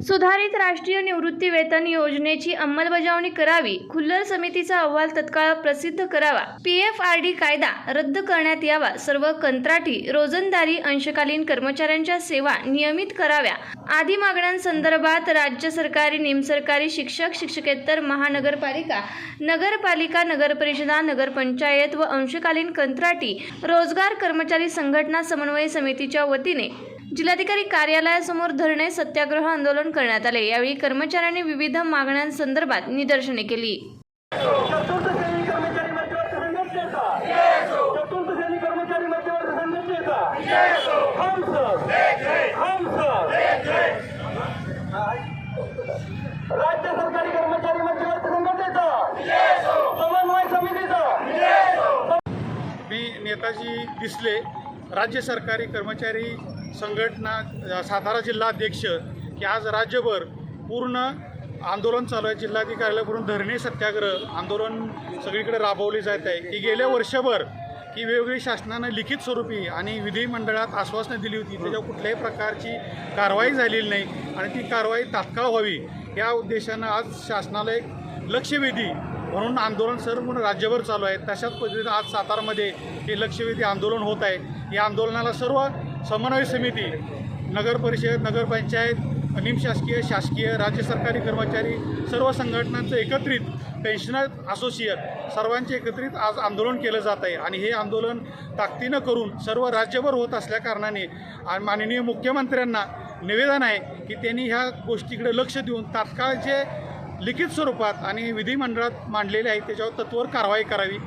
सुधारित राष्ट्रीय निवृत्ती वेतन योजनेची अंमलबजावणी करावी खुल्लर समितीचा अहवाल तत्काळ प्रसिद्ध करावा पी एफ आर डी कायदा रद्द करण्यात यावा सर्व कंत्राटी रोजंदारी अंशकालीन कर्मचाऱ्यांच्या सेवा नियमित कराव्या आदी मागण्यांसंदर्भात राज्य सरकारी निमसरकारी शिक्षक शिक्षकेतर महानगरपालिका नगरपालिका नगरपरिषदा नगरपंचायत व अंशकालीन कंत्राटी रोजगार कर्मचारी संघटना समन्वय समितीच्या वतीने जिल्हाधिकारी कार्यालयासमोर धरणे सत्याग्रह आंदोलन करण्यात आले. यावेळी कर्मचाऱ्यांनी विविध मागण्यांसंदर्भात निदर्शने केली. चतुर्थ श्रेणी कर्मचारी मध्यवर्ती संघटनेचा चतुर्थ श्रेणी कर्मचारी मध्यवर्ती संघटनेचा हम सर. हम सर. राज्य सरकारी कर्मचारी मध्यवर्ती संघटनेचा समन्वय समितीचा मी नेताजी दिसले राज्य सरकारी कर्मचारी संघटना सातारा जिल्हा अध्यक्ष की आज राज्यभर पूर्ण आंदोलन चालू आहे. जिल्हाधिकाऱ्याकडून धरणे सत्याग्रह आंदोलन सगळीकडे राबवले जात आहे. की गेल्या वर्षभर की वेगवेगळी शासनानं लिखित स्वरूपी आणि विधिमंडळात आश्वासनं दिली होती. त्याच्यावर कुठल्याही प्रकारची कारवाई झालेली नाही आणि ती कारवाई तात्काळ व्हावी या उद्देशानं आज शासनाला एक लक्षवेधी म्हणून आंदोलन सर्व राज्यभर चालू आहे. तशाच पद्धतीनं आज सातारामध्ये हे लक्षवेधी आंदोलन होत आहे. या आंदोलनाला सर्व समन्वय समिती नगर परिषद नगरपंचायत निमशासकीय शासकीय राज्य सरकारी कर्मचारी सर्व संघटनांचं एकत्रित पेन्शनर असोसिएट सर्वांचे एकत्रित आज आंदोलन केलं जात आहे. आणि हे आंदोलन ताकदीनं करून सर्व राज्यभर होत असल्याकारणाने आणि माननीय मुख्यमंत्र्यांना निवेदन आहे की त्यांनी ह्या गोष्टीकडे लक्ष देऊन तात्काळ जे लिखित स्वरूपात आणि विधिमंडळात मांडलेले आहे त्याच्यावर तत्वर कारवाई करावी.